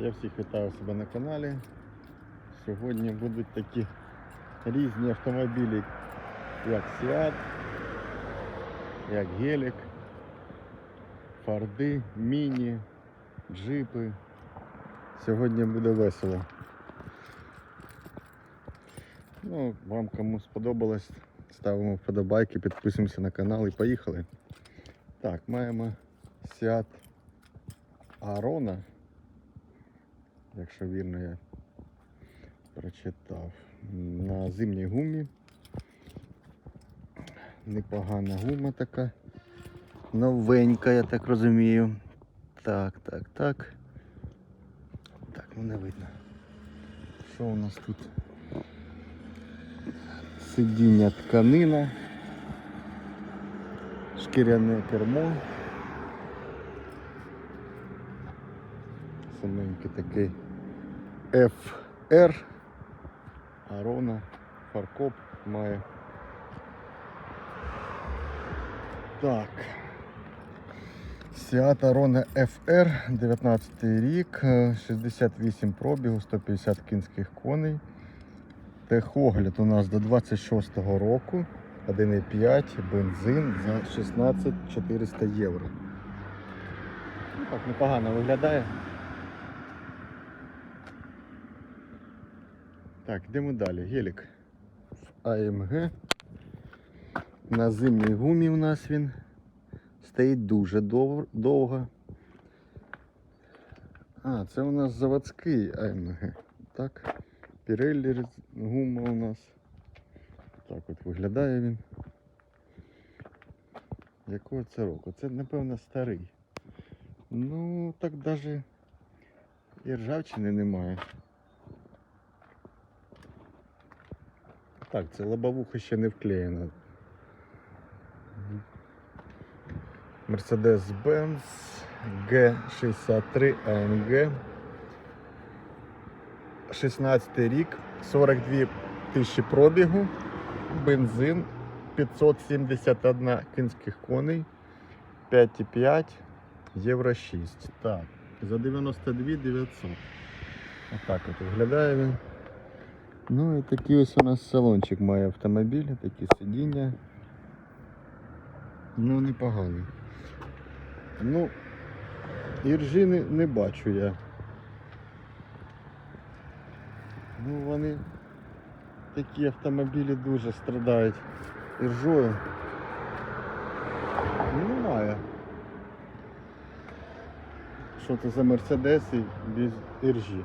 Я всіх вітаю у себе на каналі. Сьогодні будуть такі різні автомобілі, як Seat, як Гелік, Форди, Міні, джипи. Сьогодні буде весело. Ну, вам кому сподобалось, ставимо вподобайки, підписуємося на канал і поїхали. Так, маємо Seat Arona, Якщо вірно я прочитав. На зимній гумі. Непогана гума така. Новенька, я так розумію. Так, так, так. Так, ну не видно. Що у нас тут? Сидіння тканина. Шкіряне кермо. Саменький такий FR. Арона, фаркоп має. Так. Seat Arona FR, 19 рік, е, 68 пробігу, 150 кінських коней. Техогляд у нас до 26-го року. 1,5 бензин за 16 400 євро. Ну так, непогано виглядає. Так, йдемо далі. Гелік в AMG. На зимній гумі у нас він стоїть дуже дов- довго. А, це у нас заводський AMG. Так. Pirelli гума у нас. Так от виглядає він. Якого це року? Це, напевно, старий. Ну, так навіть і ржавчини немає. Так, це лобовуха ще не вклеєна. Mercedes-Benz G63 AMG. 16 рік, 42 тисячі пробігу, бензин 571 кінських коней, 5,5 євро 6. Так, за 92 900. Отак от виглядає він. Ну і такий ось у нас салончик має автомобіль, такі сидіння. Ну, непоганий. Ну, іржі не, бачу я. Ну, вони такі автомобілі дуже страдають іржою. Немає. Що це за мерседеси без іржі.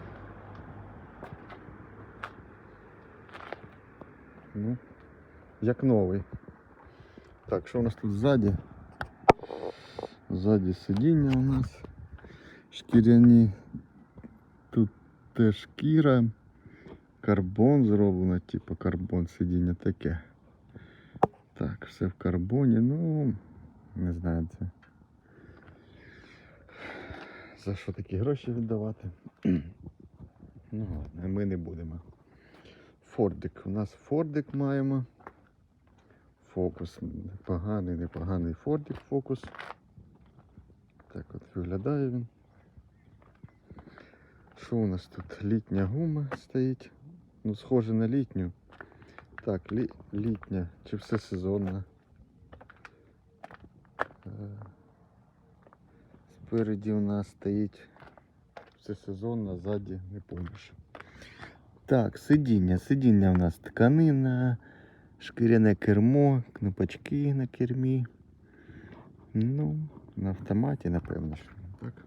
Ну, як новий. Так, що у нас тут ззаді? Ззаді сидіння у нас. Шкіряні. Тут теж шкіра. Карбон зроблено, типу карбон сидіння таке. Так, все в карбоні, ну не знаю це. За що такі гроші віддавати? Ну ладно, ми не будемо. Фордик. У нас Фордик маємо. Фокус. Непоганий, непоганий Фордик фокус. Так от виглядає він. Що у нас тут? Літня гума стоїть. Ну, схоже на літню. Так, лі, літня. Чи все сезонна. Е, Спереді у нас стоїть все сезонно, ззаді не помніш. Так, сидіння. Сидіння у нас тканина, шкіряне кермо, кнопочки на кермі. Ну, на автоматі, напевно. Так.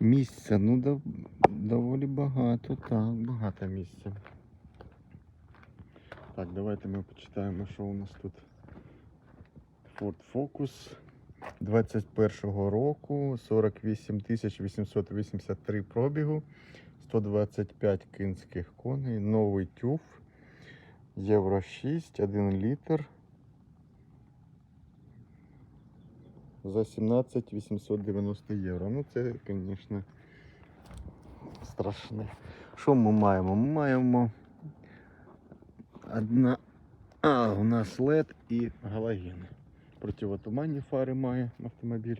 Місця, ну дов, доволі багато, так, багато місця. Так, давайте ми почитаємо, що у нас тут. Ford Focus 21-го року, 48 883 пробігу, 125 кінських коней, новий тюф, Євро 6, 1 літр. За 17 890 євро. Ну це, звісно, страшне. Що ми маємо? Ми маємо одна. А, у нас LED і галоген. Противотуманні фари має автомобіль.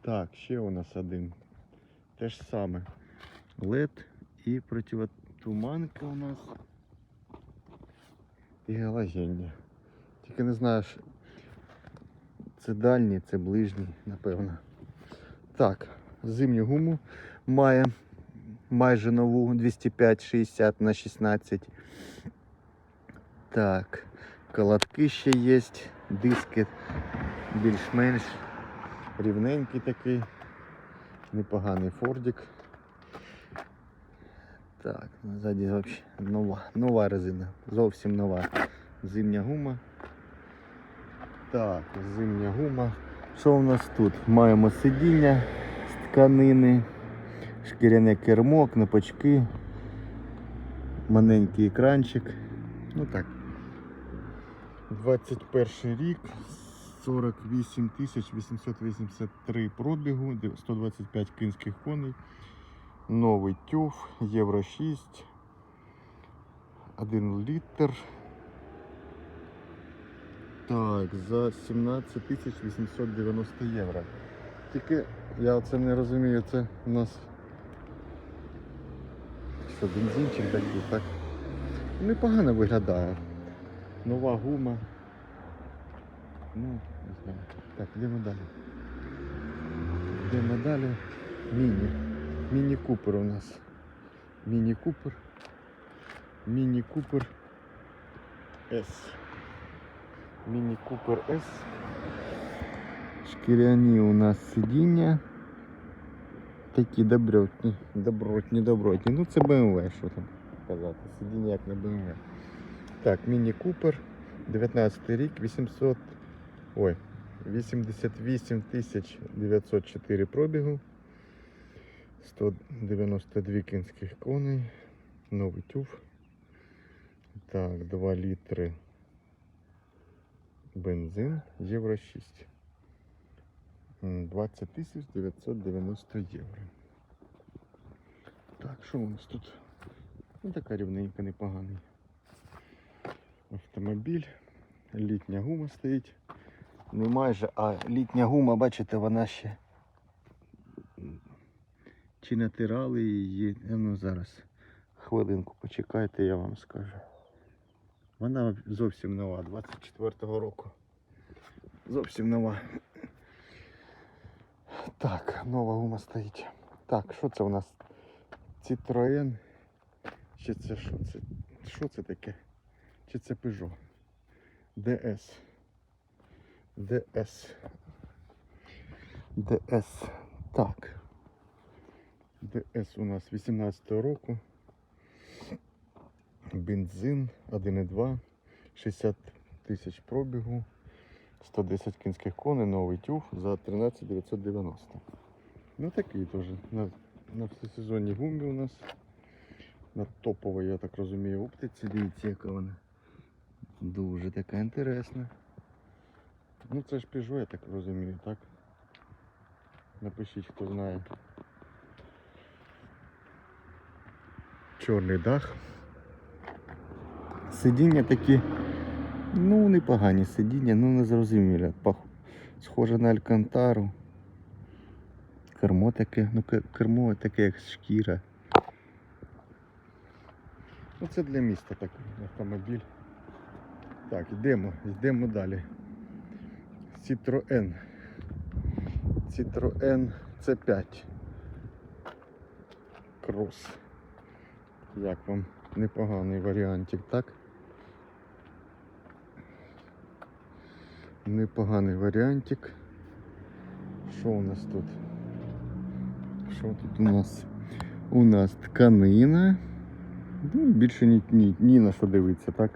Так, ще у нас один. Те ж саме. LED і противотуманка у нас. І галогенні. Тільки не знаю, це дальній, це ближній, напевно. Так, зимню гуму має майже нову 205-60 на 16. Так, колодки ще є, диски більш-менш рівненький такий, непоганий фордик. Так, ззаді взагалі нова, нова резина, зовсім нова. Зимня гума. Так, зимня гума. Що у нас тут? Маємо сидіння з тканини, шкіряне кермо, кнопочки, маленький екранчик. Ну так. 21 рік, 48 883 пробігу, 125 кінських коней. Новий тюф, Євро 6, 1 літр. Так, за 17 890 євро. Тільки я це не розумію, це у нас що, бензинчик такий, так? Непогано виглядає. Нова гума. Ну, не знаю. Так, йдемо далі. Йдемо далі. Міні. Міні Купер у нас. Міні Купер. Міні Купер С. Міні Купер С. Шкіряні у нас сидіння. Такі добротні, добротні, добротні. Ну це BMW, що там казати. Сидіння як на BMW. Так, Міні Купер. 19 рік, 800. Ой, 88 тисяч 904 пробігу. 192 кінських коней. Новий тюф. Так, 2 літри бензин, євро 6. 20 тисяч 990 євро. Так, що у нас тут? Ну, така рівненька, непоганий. Автомобіль. Літня гума стоїть. Не майже, а літня гума, бачите, вона ще. Чи натирали її? Ну зараз. Хвилинку почекайте, я вам скажу. Вона зовсім нова, 24-го року. Зовсім нова. Так, нова гума стоїть. Так, що це у нас? Citroen. Чи це що це? Що це таке? Чи це Peugeot? DS. DS. DS. Так. DS у нас 18 року. Бензин 1,2, 60 тисяч пробігу, 110 кінських коней, новий тюф за 13 990. Ну такий теж. На, на всесезонній гумі у нас. На топовій, я так розумію, оптиці. Дивіться, яка вона. Дуже така інтересна. Ну це ж Peugeot, я так розумію, так? Напишіть, хто знає. Чорний дах. Сидіння такі, ну, непогані сидіння, ну не зрозуміло. Схоже на Алькантару. Кермо таке, ну кермо таке як шкіра. Ну це для міста такий автомобіль. Так, йдемо, йдемо далі. Citroen. Citroen C5. Крос. Як вам непоганий варіантик, так? Непоганий варіантик. Що у нас тут? Що тут у нас? У нас тканина. Ну, більше ні, ні, ні на що дивитися, так?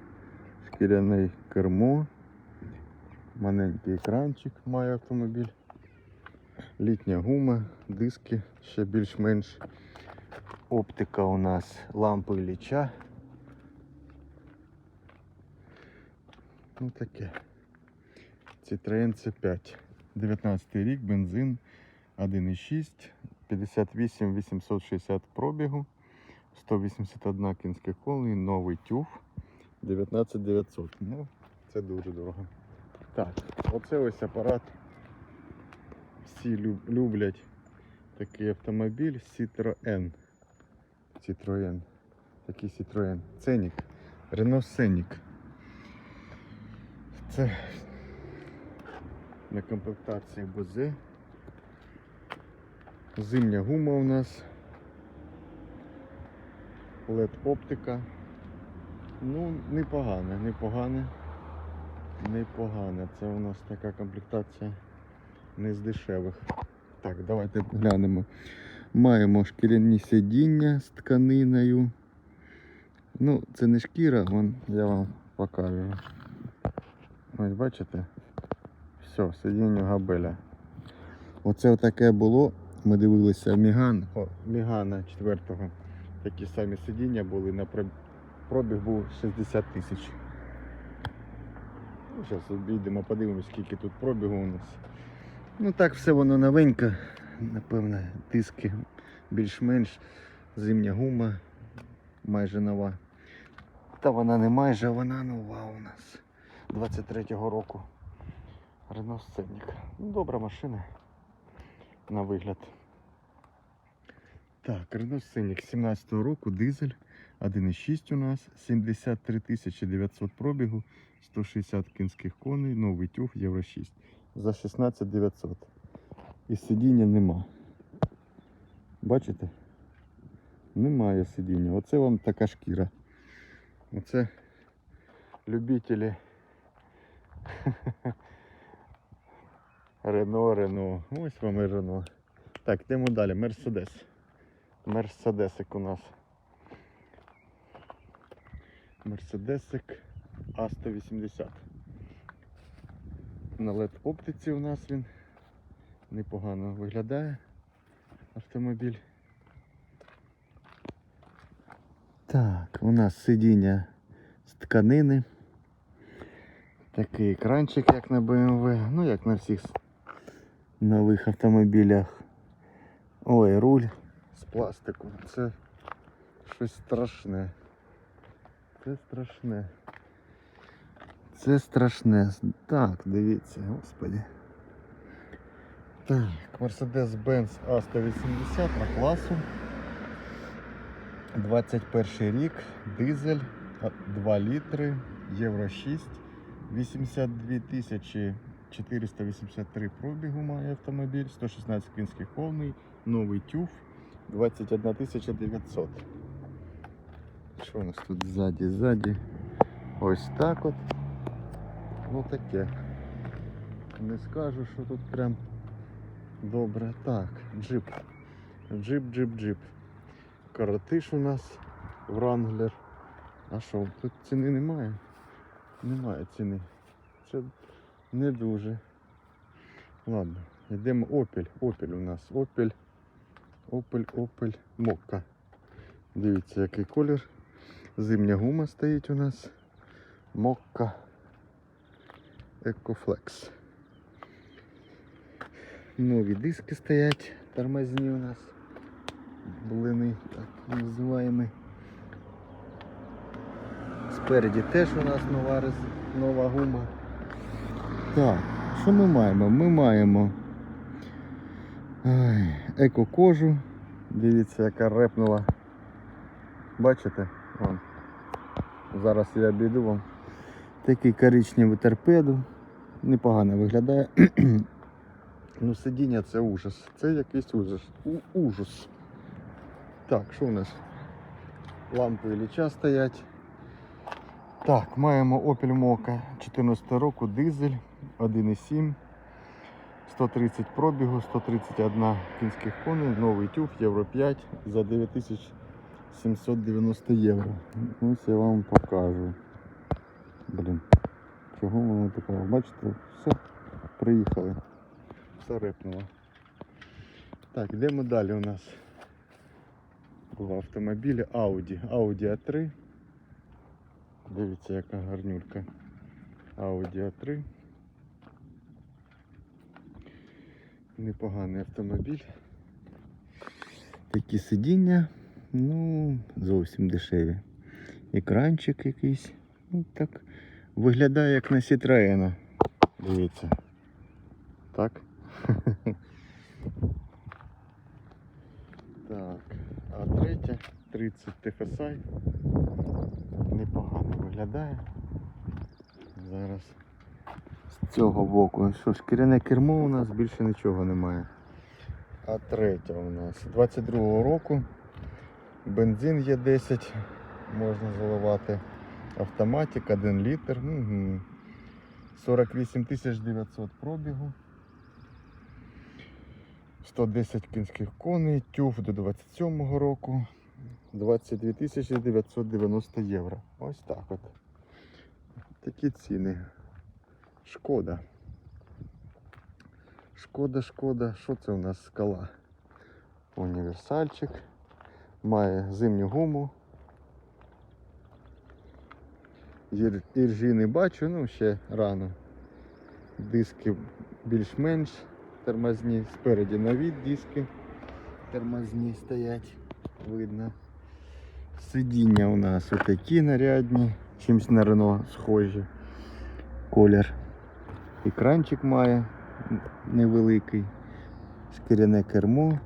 Шкіряне кермо. Маленький екранчик має автомобіль. Літня гума, диски ще більш-менш. Оптика у нас лампи ліча. Ну таке. Citroen C5. 19 рік, бензин 1,6, 58 860 пробігу, 181 кінських колії, новий тюф, 19 900. Ну, це дуже дорого. Так, оце ось апарат. Всі люблять такий автомобіль Citroen. Citroën. Такий Citroën. Ценік. Renault Сенік. Це на комплектації БЗ. Зимня гума у нас. LED оптика. Ну, непогане, непогане. Непогане. Це у нас така комплектація не з дешевих. Так, давайте глянемо. Маємо шкіряні сидіння з тканиною. Ну, це не шкіра, вон, я вам покажу. Ось бачите? Все, сидіння габеля. Оце отаке було. Ми дивилися Міган, о, Мігана 4-го. Такі самі сидіння були на проб- пробіг був 60 тисяч. Ну, зараз обійдемо, подивимось, скільки тут пробігу у нас. Ну так все воно новеньке, напевно, диски більш-менш. Зимня гума майже нова. Та вона не майже, вона нова у нас. 23-го року. Scenic. Ну, добра машина. На вигляд. Так, Renault Scenic 17-го року, дизель. 1,6 у нас, 73 900 пробігу, 160 кінських коней, новий тюг, Євро 6. За 16 900. І сидіння нема. Бачите? Немає сидіння. Оце вам така шкіра. Оце любителі Рено, Рено. Ось вам і Рено. Так, йдемо далі. Мерседес. Мерседесик у нас. Мерседесик А180. На LED оптиці у нас він непогано виглядає автомобіль. Так, у нас сидіння з тканини. Такий екранчик, як на BMW, ну як на всіх нових автомобілях. Ой, руль з пластику. Це щось страшне. Це страшне. Це страшне. Так, дивіться, господи. Так, Mercedes-Benz A180 на класу. 21 рік, дизель, 2 літри, Євро 6, 82 тисячі 483 пробігу має автомобіль, 116 кінських повний, новий тюф, 21 900. Що у нас тут ззаді? Ззаді ось так от. Ну таке. Не скажу, що тут прям добре. Так, джип. Джип, джип, джип. Коротиш у нас Вранглер. А що, тут ціни немає? Немає ціни. Це не дуже. Ладно, йдемо Opel. Opel у нас. Opel. Opel, Opel, Мокка. Дивіться, який колір. Зимня гума стоїть у нас. Мокка. Екофлекс. Нові диски стоять, тормозні у нас. Блини, так називаємо. Спереді теж у нас нова, нова гума. Так, що ми маємо? Ми маємо еко-кожу. Дивіться, яка репнула. Бачите? Вон. Зараз я обійду вам. Такий коричневий торпеду. Непогано виглядає. ну, сидіння це ужас. Це якийсь ужас. У- ужас. Так, що у нас? Лампи Ілліча стоять. Так, маємо Opel Mokka 14 року, дизель 1,7, 130 пробігу, 131 кінських коней, новий тюг, Євро 5 за 9790 євро. Ось я вам покажу. Блін, чого воно таке? Бачите, все, приїхали. Все репнуло. Так, йдемо далі у нас. В автомобілі Audi. Audi A3. Дивіться, яка гарнюрка. Audi A3. Непоганий автомобіль. Такі сидіння, ну, зовсім дешеві. Екранчик якийсь. Ну, так. Виглядає як на Citroen. Дивіться. Так. Так. А третє 30 TFSI. Непогано виглядає. Зараз з цього боку. Що, шкіряне кермо у нас більше нічого немає. А третя у нас 22-го року. Бензин є 10, можна заливати. Автоматик 1 літр. Угу. 48 900 пробігу. 110 кінських коней, тюф до 27-го року. 22 990 євро. Ось так от. Такі ціни. Шкода. Шкода, шкода. Що це у нас скала? Універсальчик. Має зимню гуму. Ір- Іржі не бачу, ну ще рано. Диски більш-менш тормозні. Спереді нові диски тормозні стоять. Видно. Сидіння у нас отакі нарядні, чимсь на Рено схожі. Колір. Екранчик має невеликий. Шкіряне кермо.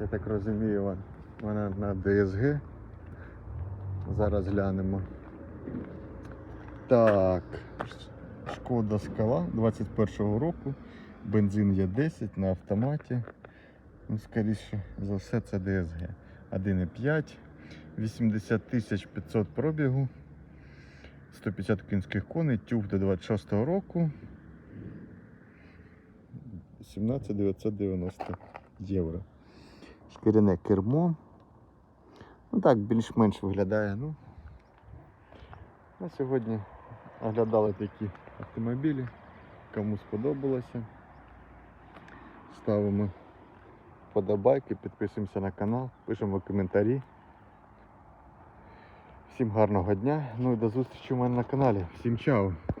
Я так розумію, вона на DSG. Зараз глянемо. Так. Шкода скала 21-го року. Бензин є 10 на автоматі. Ну, скоріше за все це DSG. 1,5, 80 тисяч 500 пробігу, 150 кінських коней, тюф до 26-го року. 17 990 євро. Шкіряне кермо. Ну так, більш-менш виглядає. Ну, на сьогодні оглядали такі автомобілі. Кому сподобалося. Ставимо подобайки, підписуємося на канал, пишемо коментарі. Всім гарного дня. Ну і до зустрічі у мене на каналі. Всім чао!